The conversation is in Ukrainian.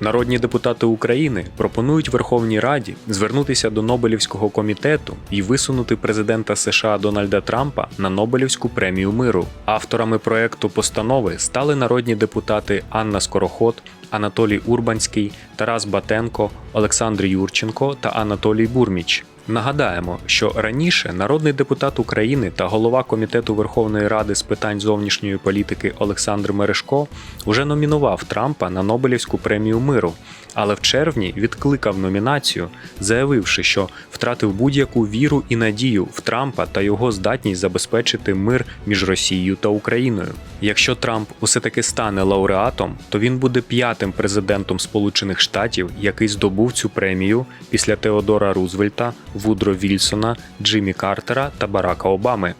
Народні депутати України пропонують Верховній Раді звернутися до Нобелівського комітету і висунути президента США Дональда Трампа на Нобелівську премію миру. Авторами проекту постанови стали народні депутати Анна Скороход, Анатолій Урбанський, Тарас Батенко, Олександр Юрченко та Анатолій Бурміч. Нагадаємо, що раніше народний депутат України та голова комітету Верховної Ради з питань зовнішньої політики Олександр Мерешко уже номінував Трампа на Нобелівську премію миру, але в червні відкликав номінацію, заявивши, що втратив будь-яку віру і надію в Трампа та його здатність забезпечити мир між Росією та Україною. Якщо Трамп усе таки стане лауреатом, то він буде п'ятим президентом Сполучених Штатів, який здобув цю премію після Теодора Рузвельта, Вудро Вільсона, Джиммі Картера та Барака Обами.